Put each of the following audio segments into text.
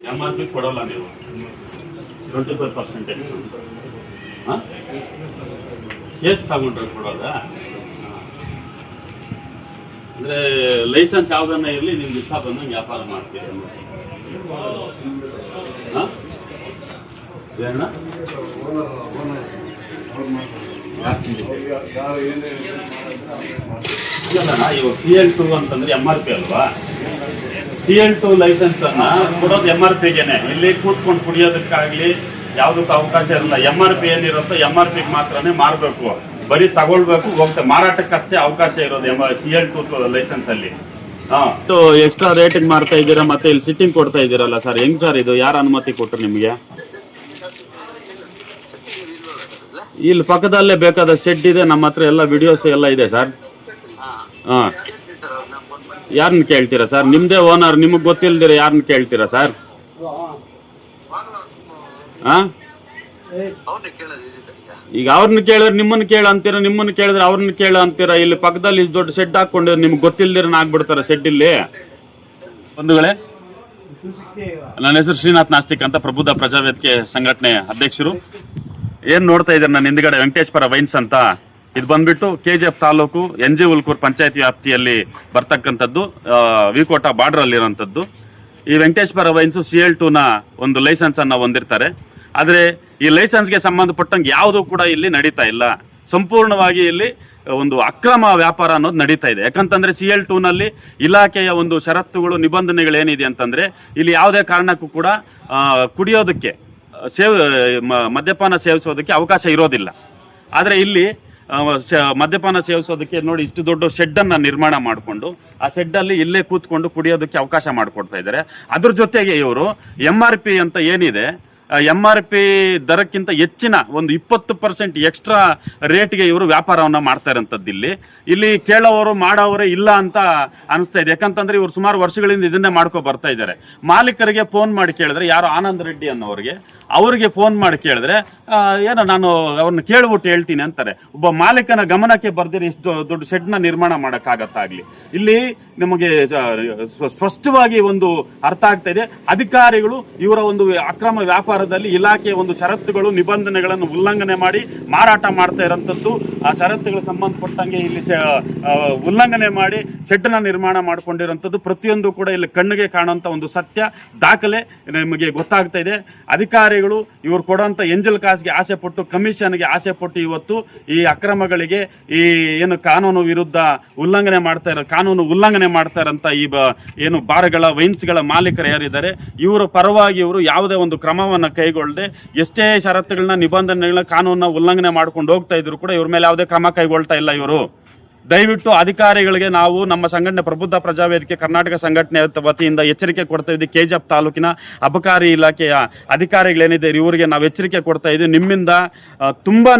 M R P ಕೊಡಲ್ಲ ನೀವು. Twenty five percentage case ತಗೊಂಡ್ರೆ ಕೊಡೋದಾ? ಅಂದರೆ ಲೈಸೆನ್ಸ್ ಯಾವುದನ್ನ ಇರಲಿ ನಿಮ್ಗೆ ಇಷ್ಟ ಬಂದಂಗೆ ವ್ಯಾಪಾರ ಮಾಡ್ತೀರಿ ಏನಣ್ಣ? ಇವಾಗ ಸಿ ಎಲ್ ಟು ಅಂತಂದ್ರೆ ಎಂ ಆರ್ ಪಿ ಅಲ್ವಾ? ಸಿ ಎಲ್ ಟು ಲೈಸೆನ್ಸ್ ಅನ್ನ ಕೊಡೋದು ಎಂ ಆರ್ ಪಿಗೆನೆ ಇಲ್ಲಿ ಕೂತ್ಕೊಂಡು ಕುಡಿಯೋದಕ್ಕಾಗ್ಲಿ ಯಾವುದಕ್ಕೂ ಅವಕಾಶ ಇರಲ್ಲ. ಎಂ ಆರ್ ಪಿ ಏನಿರುತ್ತೋ ಎಂ ಆರ್ ಪಿ ಮಾತ್ರನೇ ಮಾರಬೇಕು. ಬರೀ ತಗೊಳ್ಬೇಕು ಹೋಗ್ತಾ ಮಾರಾಟಕ್ಕಷ್ಟೇ ಅವಕಾಶ ಇರೋದು M C L two license ಅಲ್ಲಿ. ಹಾ. ಎಕ್ಸ್ಟ್ರಾ ರೇಟಿಂಗ್ ಮಾಡ್ತಾ ಇದ್ದೀರಾ ಮತ್ತೆ ಇಲ್ಲಿ ಸಿಟ್ಟಿಂಗ್ ಕೊಡ್ತಾ ಇದ್ದೀರಲ್ಲ ಸರ್ ಹೆಂಗ್ ಸರ್ ಇದು? ಯಾರು ಅನುಮತಿ ಕೊಟ್ಟರು ನಿಮಗೆ? ಇಲ್ಲಿ ಪಕ್ಕದಲ್ಲೇ ಬೇಕಾದ ಶೆಡ್ ಇದೆ ನಮ್ಮ ಹತ್ರ ಎಲ್ಲ ವಿಡಿಯೋಸ್ ಎಲ್ಲ ಇದೆ ಸರ್ ಹಾ. ಯಾರನ್ನ ಕೇಳ್ತೀರಾ ಸರ್? ನಿಮ್ದೇ ಓನರ್ ನಿಮಗೆ ಗೊತ್ತಿಲ್ದಿರ ಯಾರನ್ನ ಕೇಳ್ತೀರಾ ಸರ್? ಈಗ ಅವ್ರನ್ನ ಕೇಳಿದ್ರೆ ನಿಮ್ಮನ್ನ ಕೇಳ ಅಂತೀರ, ನಿಮ್ಮನ್ನ ಕೇಳಿದ್ರೆ ಅವ್ರನ್ನ ಕೇಳ ಅಂತೀರಾ? ಇಲ್ಲಿ ಪಕ್ಕದಲ್ಲಿ ಇಷ್ಟು ದೊಡ್ಡ ಸೆಡ್ ಹಾಕೊಂಡಿದ್ರೆ ನಿಮ್ಗೆ ಗೊತ್ತಿಲ್ದಿರ ಆಗ್ಬಿಡ್ತಾರ ಸೆಡ್ ಇಲ್ಲಿ. ಬಂಧುಗಳೇ, ನನ್ನ ಹೆಸರು ಶ್ರೀನಾಥ್ ನಾಸ್ತಿಕ್ ಅಂತ ಪ್ರಬುದ್ಧ ಪ್ರಜಾವೇದಿಕೆ ಸಂಘಟನೆ ಅಧ್ಯಕ್ಷರು. ಏನ್ ನೋಡ್ತಾ ಇದ್ದಾರೆ ನನ್ನ ಹಿಂದ್ಗಡೆ ವೆಂಕಟೇಶ್ವರ ವೈನ್ಸ್ ಅಂತ? ಇದು ಬಂದ್ಬಿಟ್ಟು K G F taluk N G Ulkur panchayat ವ್ಯಾಪ್ತಿಯಲ್ಲಿ ಬರ್ತಕ್ಕಂಥದ್ದು ವಿಕೋಟ ಬಾರ್ಡರ್ ಅಲ್ಲಿರುವಂಥದ್ದು ಈ ವೆಂಕಟೇಶ್ವರ ವೈನ್ಸು ಸಿ ಎಲ್ ಟೂನ ಒಂದು ಲೈಸೆನ್ಸ್ ಅನ್ನ ಹೊಂದಿರ್ತಾರೆ. ಆದರೆ ಈ ಲೈಸೆನ್ಸ್ಗೆ ಸಂಬಂಧಪಟ್ಟಂಗೆ ಯಾವುದೂ ಕೂಡ ಇಲ್ಲಿ ನಡೀತಾ ಇಲ್ಲ. ಸಂಪೂರ್ಣವಾಗಿ ಇಲ್ಲಿ ಒಂದು ಅಕ್ರಮ ವ್ಯಾಪಾರ ಅನ್ನೋದು ನಡೀತಾ ಇದೆ. ಯಾಕಂತಂದ್ರೆ ಸಿ ಎಲ್ ಟೂನಲ್ಲಿ ಇಲಾಖೆಯ ಒಂದು ಷರತ್ತುಗಳು ನಿಬಂಧನೆಗಳು ಏನಿದೆ ಅಂತಂದ್ರೆ ಇಲ್ಲಿ ಯಾವುದೇ ಕಾರಣಕ್ಕೂ ಕೂಡ ಕುಡಿಯೋದಕ್ಕೆ, ಸೇವ್ ಮದ್ಯಪಾನ ಸೇವಿಸೋದಕ್ಕೆ ಅವಕಾಶ ಇರೋದಿಲ್ಲ. ಆದರೆ ಇಲ್ಲಿ ಮದ್ಯಪಾನ ಸೇವಿಸೋದಕ್ಕೆ ನೋಡಿ ಇಷ್ಟು ದೊಡ್ಡ ಶೆಡ್ಡನ್ನು ನಿರ್ಮಾಣ ಮಾಡಿಕೊಂಡು, ಆ ಶೆಡ್ಡಲ್ಲಿ ಇಲ್ಲೇ ಕೂತ್ಕೊಂಡು ಕುಡಿಯೋದಕ್ಕೆ ಅವಕಾಶ ಮಾಡಿಕೊಡ್ತಾ ಇದ್ದಾರೆ. ಅದ್ರ ಜೊತೆಗೆ ಇವರು ಎಂ ಆರ್ ಪಿ ಅಂತ ಏನಿದೆ ಎಂ ಆರ್ ಪಿ ದರಕ್ಕಿಂತ ಹೆಚ್ಚಿನ ಒಂದು ಇಪ್ಪತ್ತು ಪರ್ಸೆಂಟ್ ಎಕ್ಸ್ಟ್ರಾ ರೇಟ್ಗೆ ಇವರು ವ್ಯಾಪಾರವನ್ನು ಮಾಡ್ತಾ ಇರೋಂಥದ್ದು ಇಲ್ಲಿ. ಇಲ್ಲಿ ಕೇಳೋವರು ಮಾಡೋವರೇ ಇಲ್ಲ ಅಂತ ಅನಿಸ್ತಾ ಇದೆ. ಯಾಕಂತಂದ್ರೆ ಇವರು ಸುಮಾರು ವರ್ಷಗಳಿಂದ ಇದನ್ನೇ ಮಾಡ್ಕೊ ಬರ್ತಾ ಇದ್ದಾರೆ. ಮಾಲೀಕರಿಗೆ ಫೋನ್ ಮಾಡಿ ಕೇಳಿದ್ರೆ ಯಾರು ಆನಂದ್ ರೆಡ್ಡಿ ಅನ್ನೋರಿಗೆ, ಅವರಿಗೆ ಫೋನ್ ಮಾಡಿ ಕೇಳಿದ್ರೆ ಏನೋ ನಾನು ಅವ್ರನ್ನ ಕೇಳ್ಬಿಟ್ಟು ಹೇಳ್ತೀನಿ ಅಂತಾರೆ. ಒಬ್ಬ ಮಾಲೀಕನ ಗಮನಕ್ಕೆ ಬರ್ದಿರ ಇಷ್ಟು ದೊಡ್ಡ ಶೆಡ್ನ ನಿರ್ಮಾಣ ಮಾಡೋಕ್ಕಾಗತ್ತಾಗಲಿ. ಇಲ್ಲಿ ನಿಮಗೆ ಸ್ಪಷ್ಟವಾಗಿ ಒಂದು ಅರ್ಥ ಆಗ್ತಾ ಇದೆ. ಅಧಿಕಾರಿಗಳು ಇವರ ಒಂದು ಅಕ್ರಮ ವ್ಯಾಪಾರದಲ್ಲಿ ಇಲಾಖೆಯ ಒಂದು ಷರತ್ತುಗಳು, ನಿಬಂಧನೆಗಳನ್ನು ಉಲ್ಲಂಘನೆ ಮಾಡಿ ಮಾರಾಟ ಮಾಡ್ತಾ ಇರೋಂಥದ್ದು, ಆ ಷರತ್ತುಗಳು ಸಂಬಂಧಪಟ್ಟಂಗೆ ಇಲ್ಲಿ ಉಲ್ಲಂಘನೆ ಮಾಡಿ ಶೆಡ್ನ ನಿರ್ಮಾಣ ಮಾಡಿಕೊಂಡಿರುವಂಥದ್ದು ಪ್ರತಿಯೊಂದು ಕೂಡ ಇಲ್ಲಿ ಕಣ್ಣಿಗೆ ಕಾಣುವಂಥ ಒಂದು ಸತ್ಯ, ದಾಖಲೆ ನಿಮಗೆ ಗೊತ್ತಾಗ್ತಾ ಇದೆ. ಅಧಿಕಾರಿಗಳು ಇವರು ಕೊಡುವಂಥ ಎಂಜಲ್ ಕಾಸ್ಗೆ ಆಸೆ ಪಟ್ಟು, ಕಮಿಷನ್ಗೆ ಆಸೆ ಪಟ್ಟು ಇವತ್ತು ಈ ಅಕ್ರಮಗಳಿಗೆ ಈ ಏನು ಕಾನೂನು ವಿರುದ್ಧ ಉಲ್ಲಂಘನೆ ಮಾಡ್ತಾ ಇರೋ, ಕಾನೂನು ಉಲ್ಲಂಘನೆ ಮಾಡ್ತಾ ಇರೋಂಥ ಈ ಏನು ಬಾರ್ಗಳ, ವೈನ್ಸ್ಗಳ ಮಾಲೀಕರು ಯಾರಿದ್ದಾರೆ, ಇವರ ಪರವಾಗಿ ಇವರು ಯಾವುದೇ ಒಂದು ಕ್ರಮವನ್ನು ಕೈಗೊಳ್ಳದೆ ಎಷ್ಟೇ ಷರತ್ತುಗಳನ್ನ ನಿಬಂಧನೆಗಳನ್ನ ಕಾನೂನನ್ನ ಉಲ್ಲಂಘನೆ ಮಾಡ್ಕೊಂಡು ಹೋಗ್ತಾ ಇದ್ರು ಕೂಡ ಇವ್ರ ಮೇಲೆ ಯಾವುದೇ ಕ್ರಮ ಕೈಗೊಳ್ತಾ ಇಲ್ಲ ಇವರು. ದಯವಿಟ್ಟು ಅಧಿಕಾರಿಗಳಿಗೆ ನಾವು ನಮ್ಮ ಸಂಘಟನೆ ಪ್ರಬುದ್ಧ ಪ್ರಜಾವೇದಿಕೆ ಕರ್ನಾಟಕ ಸಂಘಟನೆ ವತಿಯಿಂದ ಎಚ್ಚರಿಕೆ ಕೊಡ್ತಾ ಇದ್ದೀವಿ. ಕೆಜಿಎಫ್ ತಾಲೂಕಿನ ಅಬಕಾರಿ ಇಲಾಖೆಯ ಅಧಿಕಾರಿಗಳೇನಿದೆ ಇವರಿಗೆ ನಾವು ಎಚ್ಚರಿಕೆ ಕೊಡ್ತಾ ಇದ್ದೀವಿ. ನಿಮ್ಮಿಂದ ತುಂಬಾ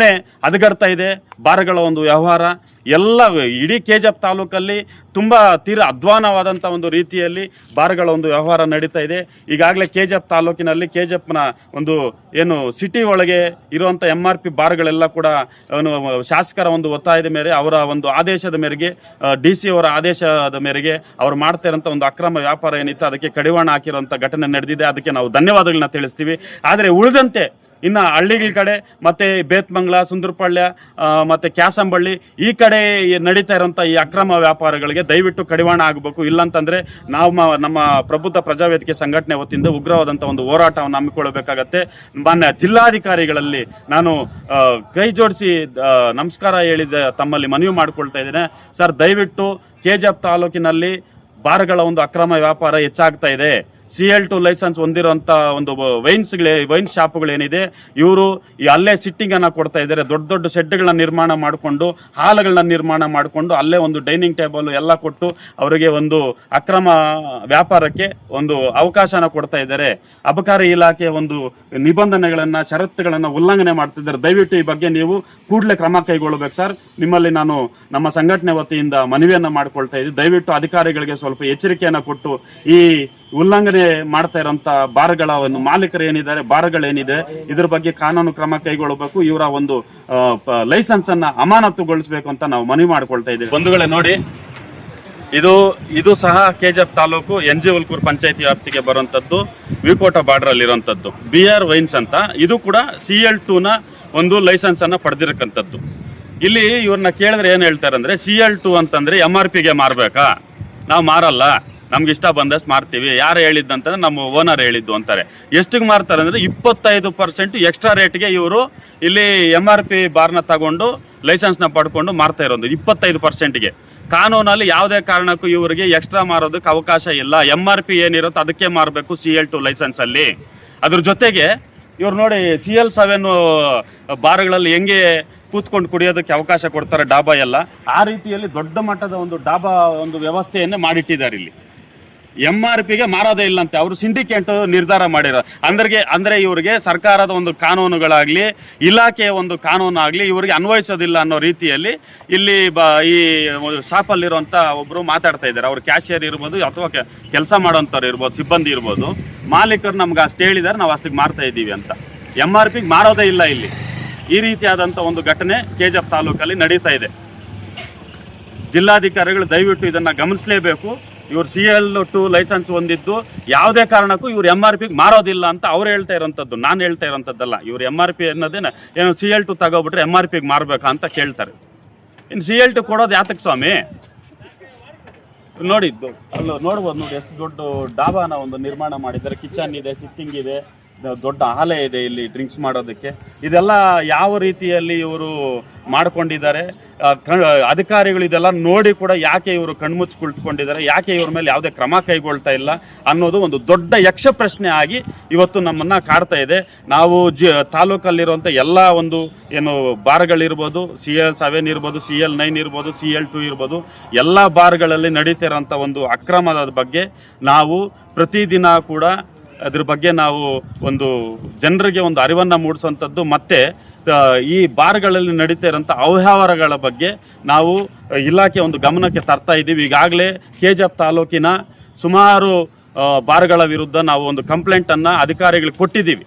ಹದಗಡ್ತಾ ಇದೆ. ಬಾರಗಳ ಒಂದು ವ್ಯವಹಾರ. ಎಲ್ಲ ಇಡೀ ಕೆಜಿಎಫ್ ತಾಲೂಕಲ್ಲಿ ತುಂಬ ತೀರಾ ಅಧ್ವಾನವಾದಂಥ ಒಂದು ರೀತಿಯಲ್ಲಿ ಬಾರ್ಗಳ ಒಂದು ವ್ಯವಹಾರ ನಡೀತಾ ಇದೆ. ಈಗಾಗಲೇ ಕೆ ಜಿ ಎಫ್ ತಾಲೂಕಿನಲ್ಲಿ ಕೆ ಜಿ ಎಫ್ನ ಒಂದು ಏನು ಸಿಟಿ ಒಳಗೆ ಇರುವಂಥ ಎಂ ಆರ್ ಪಿ ಬಾರ್ಗಳೆಲ್ಲ ಕೂಡ ಶಾಸಕರ ಒಂದು ಒತ್ತಾಯದ ಮೇರೆ ಅವರ ಒಂದು ಆದೇಶದ ಮೇರೆಗೆ ಡಿ ಸಿ ಅವರ ಆದೇಶದ ಮೇರೆಗೆ ಅವರು ಮಾಡ್ತಾ ಇರೋಂಥ ಒಂದು ಅಕ್ರಮ ವ್ಯಾಪಾರ ಏನಿತ್ತು ಅದಕ್ಕೆ ಕಡಿವಾಣ ಹಾಕಿರುವಂಥ ಘಟನೆ ನಡೆದಿದೆ. ಅದಕ್ಕೆ ನಾವು ಧನ್ಯವಾದಗಳನ್ನ ತಿಳಿಸ್ತೀವಿ. ಆದರೆ ಉಳಿದಂತೆ ಇನ್ನು ಹಳ್ಳಿಗಳ ಕಡೆ ಮತ್ತು ಬೇತ್ಮಂಗ್ಲ ಸುಂದರಪಾಳ್ಯ ಮತ್ತು ಕ್ಯಾಸಂಬಳ್ಳಿ ಈ ಕಡೆ ನಡೀತಾ ಇರೋಂಥ ಈ ಅಕ್ರಮ ವ್ಯಾಪಾರಗಳಿಗೆ ದಯವಿಟ್ಟು ಕಡಿವಾಣ ಆಗಬೇಕು. ಇಲ್ಲಾಂತಂದರೆ ನಾವು ನಮ್ಮ ಪ್ರಬುದ್ಧ ಪ್ರಜಾವೇದಿಕೆ ಸಂಘಟನೆ ವತಿಯಿಂದ ಉಗ್ರವಾದಂಥ ಒಂದು ಹೋರಾಟವನ್ನು ಹಮ್ಮಿಕೊಳ್ಳಬೇಕಾಗತ್ತೆ. ಮಾನ್ಯ ಜಿಲ್ಲಾಧಿಕಾರಿಗಳಲ್ಲಿ ನಾನು ಕೈ ಜೋಡಿಸಿ ನಮಸ್ಕಾರ ಹೇಳಿದ ತಮ್ಮಲ್ಲಿ ಮನವಿ ಮಾಡಿಕೊಳ್ತಾ ಇದ್ದೇನೆ. ಸರ್, ದಯವಿಟ್ಟು ಕೆ ತಾಲೂಕಿನಲ್ಲಿ ಬಾರ್ಗಳ ಒಂದು ಅಕ್ರಮ ವ್ಯಾಪಾರ ಹೆಚ್ಚಾಗ್ತಾ ಇದೆ. ಸಿ ಎಲ್ ಟು ಲೈಸೆನ್ಸ್ ಹೊಂದಿರುವಂಥ ಒಂದು ವೈನ್ಸ್ಗಳೇ ವೈನ್ ಶಾಪ್ಗಳೇನಿದೆ ಇವರು ಈ ಅಲ್ಲೇ ಸಿಟ್ಟಿಂಗ್ ಅನ್ನ ಕೊಡ್ತಾ ಇದ್ದಾರೆ. ದೊಡ್ಡ ದೊಡ್ಡ ಶೆಡ್ಗಳನ್ನ ನಿರ್ಮಾಣ ಮಾಡಿಕೊಂಡು, ಹಾಲುಗಳನ್ನ ನಿರ್ಮಾಣ ಮಾಡಿಕೊಂಡು, ಅಲ್ಲೇ ಒಂದು ಡೈನಿಂಗ್ ಟೇಬಲ್ ಎಲ್ಲ ಕೊಟ್ಟು ಅವರಿಗೆ ಒಂದು ಅಕ್ರಮ ವ್ಯಾಪಾರಕ್ಕೆ ಒಂದು ಅವಕಾಶನ ಕೊಡ್ತಾ ಇದ್ದಾರೆ. ಅಬಕಾರಿ ಇಲಾಖೆ ಒಂದು ನಿಬಂಧನೆಗಳನ್ನು, ಷರತ್ತುಗಳನ್ನು ಉಲ್ಲಂಘನೆ ಮಾಡ್ತಿದ್ದಾರೆ ದಯವಿಟ್ಟು ಈ ಬಗ್ಗೆ ನೀವು ಕೂಡಲೇ ಕ್ರಮ ಕೈಗೊಳ್ಳಬೇಕು ಸರ್. ನಿಮ್ಮಲ್ಲಿ ನಾನು ನಮ್ಮ ಸಂಘಟನೆ ವತಿಯಿಂದ ಮನವಿಯನ್ನು ಮಾಡಿಕೊಳ್ತಾ ಇದ್ದೀನಿ. ದಯವಿಟ್ಟು ಅಧಿಕಾರಿಗಳಿಗೆ ಸ್ವಲ್ಪ ಎಚ್ಚರಿಕೆಯನ್ನು ಕೊಟ್ಟು ಈ ಉಲ್ಲಂಘನೆ ಮಾಡ್ತಾ ಇರೋಂಥ ಬಾರ್ಗಳ ಒಂದು ಮಾಲೀಕರು ಏನಿದ್ದಾರೆ ಬಾರ್ಗಳೇನಿದೆ ಇದ್ರ ಬಗ್ಗೆ ಕಾನೂನು ಕ್ರಮ ಕೈಗೊಳ್ಳಬೇಕು, ಇವರ ಒಂದು ಲೈಸೆನ್ಸ್ ಅನ್ನ ಅಮಾನತುಗೊಳಿಸಬೇಕು ಅಂತ ನಾವು ಮನವಿ ಮಾಡ್ಕೊಳ್ತಾ ಇದ್ದೀವಿ. ಬಂಧುಗಳೇ ನೋಡಿ, ಇದು ಇದು ಸಹ ಕೆಜಿಎಫ್ ತಾಲೂಕು ಎನ್ ಜಿ ಉಲ್ಕೂರ್ ಪಂಚಾಯತಿ ವ್ಯಾಪ್ತಿಗೆ ಬರುವಂಥದ್ದು, ವಿಕೋಟ ಬಾರ್ಡರ್ ಅಲ್ಲಿರುವಂಥದ್ದು ಬಿ ಆರ್ ವೈನ್ಸ್ ಅಂತ, ಇದು ಕೂಡ ಸಿ ಎಲ್ ಟೂನ ಒಂದು ಲೈಸೆನ್ಸ್ ಅನ್ನ ಪಡೆದಿರಕ್ಕಂಥದ್ದು. ಇಲ್ಲಿ ಇವ್ರನ್ನ ಕೇಳಿದ್ರೆ ಏನು ಹೇಳ್ತಾರೆ ಅಂದ್ರೆ ಸಿ ಎಲ್ ಟು ಅಂತಂದ್ರೆ ಎಂ ಆರ್ ಪಿಗೆ ಮಾರಬೇಕಾ? ನಾವು ಮಾರಲ್ಲ. ನಮ್ಗೆ ಇಷ್ಟ ಬಂದಷ್ಟು ಮಾರ್ತೀವಿ. ಯಾರು ಹೇಳಿದ್ದಂತಂದ್ರೆ ನಮ್ಮ ಓನರ್ ಹೇಳಿದ್ದು ಅಂತಾರೆ. ಎಷ್ಟಿಗೆ ಮಾರ್ತಾರೆ ಅಂದರೆ ಇಪ್ಪತ್ತೈದು ಪರ್ಸೆಂಟ್ ಎಕ್ಸ್ಟ್ರಾ ರೇಟ್ಗೆ ಇವರು ಇಲ್ಲಿ ಎಂ ಆರ್ ಪಿ ಬಾರ್ನ ತಗೊಂಡು ಲೈಸೆನ್ಸ್ನ ಪಡ್ಕೊಂಡು ಮಾರ್ತಾ ಇರೋದು. ಇಪ್ಪತ್ತೈದು ಪರ್ಸೆಂಟ್ಗೆ ಕಾನೂನಲ್ಲಿ ಯಾವುದೇ ಕಾರಣಕ್ಕೂ ಇವರಿಗೆ ಎಕ್ಸ್ಟ್ರಾ ಮಾರೋದಕ್ಕೆ ಅವಕಾಶ ಇಲ್ಲ. ಎಂ ಆರ್ ಪಿ ಏನಿರುತ್ತೋ ಅದಕ್ಕೆ ಮಾರಬೇಕು ಸಿ ಎಲ್ ಟು ಲೈಸೆನ್ಸಲ್ಲಿ ಅದ್ರ ಜೊತೆಗೆ ಇವ್ರು ನೋಡಿ ಸಿ ಎಲ್ ಸೆವೆನ್ ಬಾರ್ಗಳಲ್ಲಿ ಹೆಂಗೆ ಕೂತ್ಕೊಂಡು ಕುಡಿಯೋದಕ್ಕೆ ಅವಕಾಶ ಕೊಡ್ತಾರೆ ಡಾಬಾ ಎಲ್ಲ. ಆ ರೀತಿಯಲ್ಲಿ ದೊಡ್ಡ ಮಟ್ಟದ ಒಂದು ಡಾಬಾ ಒಂದು ವ್ಯವಸ್ಥೆಯನ್ನೇ ಮಾಡಿಟ್ಟಿದ್ದಾರೆ ಇಲ್ಲಿ. ಎಂ ಆರ್ ಪಿಗೆ ಮಾರೋದೇ ಇಲ್ಲಂತೆ. ಅವರು ಸಿಂಡಿಕೇಟ್ ನಿರ್ಧಾರ ಮಾಡಿರೋ ಅಂದ್ರಿಗೆ ಅಂದ್ರೆ ಇವರಿಗೆ ಸರ್ಕಾರದ ಒಂದು ಕಾನೂನುಗಳಾಗ್ಲಿ, ಇಲಾಖೆಯ ಒಂದು ಕಾನೂನು ಆಗಲಿ ಇವರಿಗೆ ಅನ್ವಯಿಸೋದಿಲ್ಲ ಅನ್ನೋ ರೀತಿಯಲ್ಲಿ ಇಲ್ಲಿ ಬ ಈ ಶಾಪಲ್ಲಿರುವಂಥ ಒಬ್ಬರು ಮಾತಾಡ್ತಾ ಇದ್ದಾರೆ. ಅವ್ರು ಕ್ಯಾಶಿಯರ್ ಇರ್ಬೋದು ಅಥವಾ ಕೆಲಸ ಮಾಡೋಂಥವ್ರು ಇರ್ಬೋದು, ಸಿಬ್ಬಂದಿ ಇರ್ಬೋದು. ಮಾಲೀಕರು ನಮ್ಗೆ ಅಷ್ಟು ಹೇಳಿದ್ದಾರೆ ನಾವು ಅಷ್ಟಿಗೆ ಮಾರ್ತಾ ಇದ್ದೀವಿ ಅಂತ. ಎಂ ಆರ್ ಪಿಗೆ ಮಾರೋದೇ ಇಲ್ಲ ಇಲ್ಲಿ. ಈ ರೀತಿಯಾದಂಥ ಒಂದು ಘಟನೆ ಕೆ ತಾಲೂಕಲ್ಲಿ ನಡೀತಾ ಇದೆ. ಜಿಲ್ಲಾಧಿಕಾರಿಗಳು ದಯವಿಟ್ಟು ಇದನ್ನ ಗಮನಿಸಲೇಬೇಕು. ಇವ್ರು ಸಿ ಎಲ್ ಟು ಲೈಸೆನ್ಸ್ ಹೊಂದಿದ್ದು ಯಾವುದೇ ಕಾರಣಕ್ಕೂ ಇವ್ರು ಎಂ ಆರ್ ಪಿಗೆ ಮಾರೋದಿಲ್ಲ ಅಂತ ಅವ್ರು ಹೇಳ್ತಾ ಇರೋಂಥದ್ದು, ನಾನು ಹೇಳ್ತಾ ಇರೋಂಥದ್ದಲ್ಲ. ಇವ್ರು ಎಂ ಆರ್ ಪಿ ಅನ್ನೋದೇನ ಏನು ಸಿ ಎಲ್ ಟು ತಗೋಬಿಟ್ರೆ ಎಂ ಆರ್ ಪಿಗೆ ಮಾರಬೇಕಾ ಅಂತ ಕೇಳ್ತಾರೆ. ಇನ್ನು ಸಿ ಎಲ್ ಟು ಕೊಡೋದು ಯಾತಕ್ಕೆ ಸ್ವಾಮಿ? ನೋಡಿದ್ದು, ಅಲ್ಲ, ನೋಡ್ಬೋದು ನೋಡಿ, ಎಷ್ಟು ದೊಡ್ಡ ಡಾಬಾನ ಒಂದು ನಿರ್ಮಾಣ ಮಾಡಿದ್ದಾರೆ. ಕಿಚನ್ ಇದೆ ಸಿಟ್ಟಿಂಗ್ ಇದೆ. ದೊಡ್ಡ ಆಲೆ ಇದೆ ಇಲ್ಲಿ ಡ್ರಿಂಕ್ಸ್ ಮಾಡೋದಕ್ಕೆ. ಇದೆಲ್ಲ ಯಾವ ರೀತಿಯಲ್ಲಿ ಇವರು ಮಾಡ್ಕೊಂಡಿದ್ದಾರೆ? ಅಧಿಕಾರಿಗಳು ಇದೆಲ್ಲ ನೋಡಿ ಕೂಡ ಯಾಕೆ ಇವರು ಕಣ್ಮುಚ್ಚಿ ಕುಳಿತುಕೊಂಡಿದ್ದಾರೆ ಯಾಕೆ ಇವ್ರ ಮೇಲೆ ಯಾವುದೇ ಕ್ರಮ ಕೈಗೊಳ್ತಾ ಇಲ್ಲ ಅನ್ನೋದು ಒಂದು ದೊಡ್ಡ ಯಕ್ಷ ಪ್ರಶ್ನೆ ಆಗಿ ಇವತ್ತು ನಮ್ಮನ್ನು ಕಾಡ್ತಾ ಇದೆ. ನಾವು ಜಿ, ತಾಲೂಕಲ್ಲಿರುವಂಥ ಎಲ್ಲ ಒಂದು ಏನು ಬಾರ್ಗಳಿರ್ಬೋದು, ಸಿ ಎಲ್ ಸೆವೆನ್ ಇರ್ಬೋದು, ಸಿ ಎಲ್ ನೈನ್ ಇರ್ಬೋದು, ಸಿ ಎಲ್ ಟು ಇರ್ಬೋದು, ಎಲ್ಲ ಬಾರ್ಗಳಲ್ಲಿ ನಡೀತಿರೋಂಥ ಒಂದು ಅಕ್ರಮದ ಬಗ್ಗೆ ನಾವು ಪ್ರತಿದಿನ ಕೂಡ ಅದ್ರ ಬಗ್ಗೆ ನಾವು ಒಂದು ಜನರಿಗೆ ಒಂದು ಅರಿವನ್ನು ಮೂಡಿಸುವಂಥದ್ದು ಮತ್ತು ಈ ಬಾರ್ಗಳಲ್ಲಿ ನಡೀತಾ ಇರೋಂಥ ಅವ್ಯವಹಾರಗಳ ಬಗ್ಗೆ ನಾವು ಇಲಾಖೆ ಒಂದು ಗಮನಕ್ಕೆ ತರ್ತಾ ಇದ್ದೀವಿ. ಈಗಾಗಲೇ ಕೆ ಜಿ ತಾಲೂಕಿನ ಸುಮಾರು ಬಾರ್ಗಳ ವಿರುದ್ಧ ನಾವು ಒಂದು ಕಂಪ್ಲೇಂಟನ್ನು ಅಧಿಕಾರಿಗಳಿಗೆ ಕೊಟ್ಟಿದ್ದೀವಿ.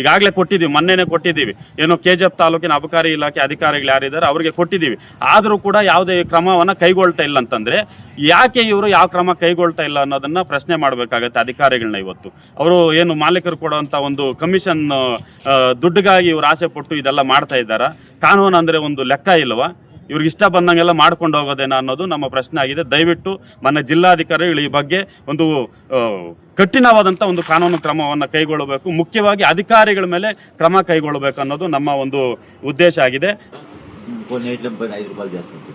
ಈಗಾಗಲೇ ಕೊಟ್ಟಿದ್ದೀವಿ, ಮೊನ್ನೆನೇ ಕೊಟ್ಟಿದ್ದೀವಿ. ಏನು ಕೆ ಜಿ ತಾಲೂಕಿನ ಅಬಕಾರಿ ಇಲಾಖೆ ಅಧಿಕಾರಿಗಳು ಯಾರಿದ್ದಾರೆ, ಅವರಿಗೆ ಕೊಟ್ಟಿದ್ದೀವಿ. ಆದರೂ ಕೂಡ ಯಾವುದೇ ಕ್ರಮವನ್ನು ಕೈಗೊಳ್ತಾ ಇಲ್ಲ ಅಂತಂದರೆ, ಯಾಕೆ ಇವರು ಯಾವ ಕ್ರಮ ಕೈಗೊಳ್ತಾ ಇಲ್ಲ ಅನ್ನೋದನ್ನು ಪ್ರಶ್ನೆ ಮಾಡಬೇಕಾಗತ್ತೆ ಅಧಿಕಾರಿಗಳನ್ನ ಇವತ್ತು. ಅವರು ಏನು ಮಾಲೀಕರು ಕೊಡುವಂಥ ಒಂದು ಕಮಿಷನ್ ದುಡ್ಡಿಗಾಗಿ ಇವರು ಆಸೆ ಪಟ್ಟು ಇದೆಲ್ಲ ಮಾಡ್ತಾ ಇದ್ದಾರಾ? ಕಾನೂನು ಅಂದರೆ ಒಂದು ಲೆಕ್ಕ ಇಲ್ವಾ? ಇವ್ರಿಗೆ ಇಷ್ಟ ಬಂದಂಗೆಲ್ಲ ಮಾಡ್ಕೊಂಡು ಹೋಗೋದೇನಾ ಅನ್ನೋದು ನಮ್ಮ ಪ್ರಶ್ನೆ ಆಗಿದೆ. ದಯವಿಟ್ಟು ನನ್ನ ಜಿಲ್ಲಾಧಿಕಾರಿಗಳು ಈ ಬಗ್ಗೆ ಒಂದು ಕಠಿಣವಾದಂಥ ಒಂದು ಕಾನೂನು ಕ್ರಮವನ್ನು ಕೈಗೊಳ್ಳಬೇಕು. ಮುಖ್ಯವಾಗಿ ಅಧಿಕಾರಿಗಳ ಮೇಲೆ ಕ್ರಮ ಕೈಗೊಳ್ಳಬೇಕು ಅನ್ನೋದು ನಮ್ಮ ಒಂದು ಉದ್ದೇಶ ಆಗಿದೆ. ಐದು ರೂಪಾಯಿ ಜಾಸ್ತಿ ಒಂದು.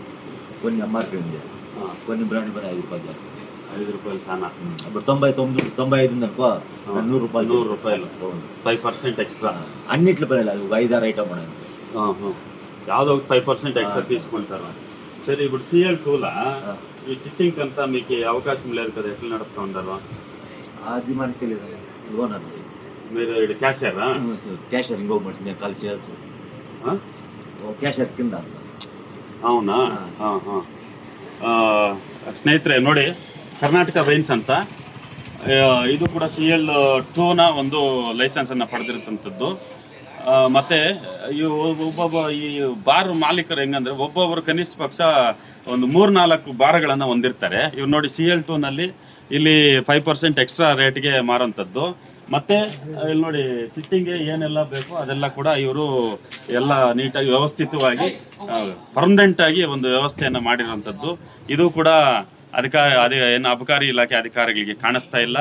ಎಂ ಆರ್ ಪಿ ನೂರು ಐದು ರೂಪಾಯಿ ಜಾಸ್ತಿ ಪರ್ಸೆಂಟ್ ಎಕ್ಸ್ಟ್ರಾ సానా ఇప్పుడు ಐದಾರು ಐಟಮ್ తొంభై ಹಾಂ ఉందనుకో ಯಾವುದೋ యాదో ఒక ఫైవ్ పర్సెంట్ ఎక్స్ట్రా తీసుకుంటారు సరే ఇప్పుడు సీఎల్ టూలా ఈ సిట్టింగ్ అంతా మీకు అవకాశం లేదు కదా ఎట్లా నడుపుతూ ఉండాలో అది మనకి తెలియదు ఓనర్ మీరు ఇక్కడ క్యాషియరా క్యాషియర్ ఇంకొకటి నేను కాల్ చేయొచ్చు ಕ್ಯಾಶರ್ ಕಿಂದ ಅವನಾ ಸ್ನೇಹಿತರೆ ನೋಡಿ ಕರ್ನಾಟಕ ವೈನ್ಸ್ ಅಂತ ಇದು ಕೂಡ ಸಿ ಎಲ್ ಟೂನ ಒಂದು ಲೈಸೆನ್ಸನ್ನು ಪಡೆದಿರುತ್ತಂಥದ್ದು ಮತ್ತೆ ಈ ಒಬ್ಬೊಬ್ಬ ಈ ಬಾರ್ ಮಾಲೀಕರು ಹೆಂಗಂದ್ರೆ ಒಬ್ಬೊಬ್ಬರು ಕನಿಷ್ಠ ಪಕ್ಷ ಒಂದು ಮೂರ್ನಾಲ್ಕು ಬಾರ್ಗಳನ್ನು ಹೊಂದಿರ್ತಾರೆ. ಇವ್ರು ನೋಡಿ ಸಿ ಎಲ್ ಟೂನಲ್ಲಿ ಇಲ್ಲಿ ಫೈವ್ ಪರ್ಸೆಂಟ್ ಎಕ್ಸ್ಟ್ರಾ ರೇಟ್ಗೆ ಮಾರೋಂಥದ್ದು. ಮತ್ತೆ ಇಲ್ಲಿ ನೋಡಿ ಸಿಟ್ಟಿಂಗ್ಗೆ ಏನೆಲ್ಲ ಬೇಕು ಅದೆಲ್ಲ ಕೂಡ ಇವರು ಎಲ್ಲ ನೀಟಾಗಿ ವ್ಯವಸ್ಥಿತವಾಗಿ ಪರ್ಮನೆಂಟ್ ಆಗಿ ಒಂದು ವ್ಯವಸ್ಥೆಯನ್ನು ಮಾಡಿರುವಂಥದ್ದು ಇದು ಕೂಡ ಅಧಿಕಾರಿ ಅದೇ ಏನು ಅಬಕಾರಿ ಇಲಾಖೆ ಅಧಿಕಾರಿಗಳಿಗೆ ಕಾಣಿಸ್ತಾ ಇಲ್ಲ.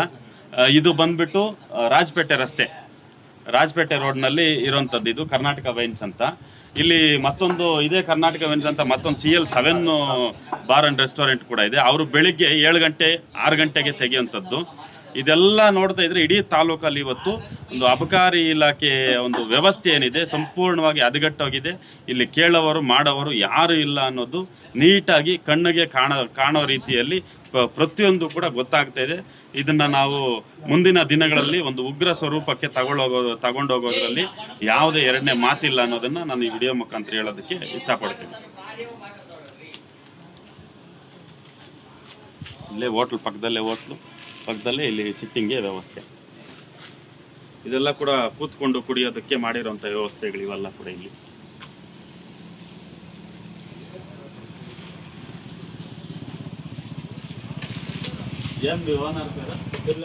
ಇದು ಬಂದ್ಬಿಟ್ಟು ರಾಜಪೇಟೆ ರಸ್ತೆ. ರಾಜಪೇಟೆ ರೋಡ್ನಲ್ಲಿ ಇರುವಂಥದ್ದು ಇದು ಕರ್ನಾಟಕ ವೈನ್ಸ್ ಅಂತ. ಇಲ್ಲಿ ಮತ್ತೊಂದು, ಇದೇ ಕರ್ನಾಟಕ ವೆನ್ಸ್ ಅಂತ ಮತ್ತೊಂದು C L seven bar and restaurant ಕೂಡ ಇದೆ. ಅವರು ಬೆಳಿಗ್ಗೆ ಏಳು ಗಂಟೆ, ಆರು ಗಂಟೆಗೆ ತೆಗೆಯುವಂಥದ್ದು. ಇದೆಲ್ಲ ನೋಡ್ತಾ ಇದ್ರೆ ಇಡೀ ತಾಲೂಕಲ್ಲಿ ಇವತ್ತು ಒಂದು ಅಬಕಾರಿ ಇಲಾಖೆ ಒಂದು ವ್ಯವಸ್ಥೆ ಏನಿದೆ, ಸಂಪೂರ್ಣವಾಗಿ ಹದಗೆಟ್ಟೋಗಿದೆ. ಇಲ್ಲಿ ಕೇಳೋವರು ಮಾಡೋವರು ಯಾರು ಇಲ್ಲ ಅನ್ನೋದು ನೀಟಾಗಿ ಕಣ್ಣಿಗೆ ಕಾಣ, ಕಾಣೋ ರೀತಿಯಲ್ಲಿ ಪ್ರತಿಯೊಂದು ಕೂಡ ಗೊತ್ತಾಗ್ತಾ ಇದೆ. ಇದನ್ನ ನಾವು ಮುಂದಿನ ದಿನಗಳಲ್ಲಿ ಒಂದು ಉಗ್ರ ಸ್ವರೂಪಕ್ಕೆ ತಗೊಳ್ಳೋಗೋ, ತಗೊಂಡೋಗೋದ್ರಲ್ಲಿ ಯಾವುದೇ ಎರಡನೇ ಮಾತಿಲ್ಲ ಅನ್ನೋದನ್ನ ನಾನು ಈ ವಿಡಿಯೋ ಮುಖಾಂತರ ಹೇಳೋದಕ್ಕೆ ಇಷ್ಟಪಡ್ತೀನಿ. ಇಲ್ಲೇ ಹೋಟ್ಲ್ ಪಕ್ಕದಲ್ಲೇ ಹೋಟ್ಲು, ಪಕ್ಕದಲ್ಲೇ ಇಲ್ಲಿ ಸಿಟ್ಟಿಂಗ್ಗೆ ವ್ಯವಸ್ಥೆ. ಇದೆಲ್ಲ ಕೂಡ ಕೂತ್ಕೊಂಡು ಕುಡಿಯೋದಕ್ಕೆ ಮಾಡಿರೋಂಥ ವ್ಯವಸ್ಥೆಗಳು ಇವೆಲ್ಲ ಕೂಡ ಇಲ್ಲಿ. Yan bir van arkada.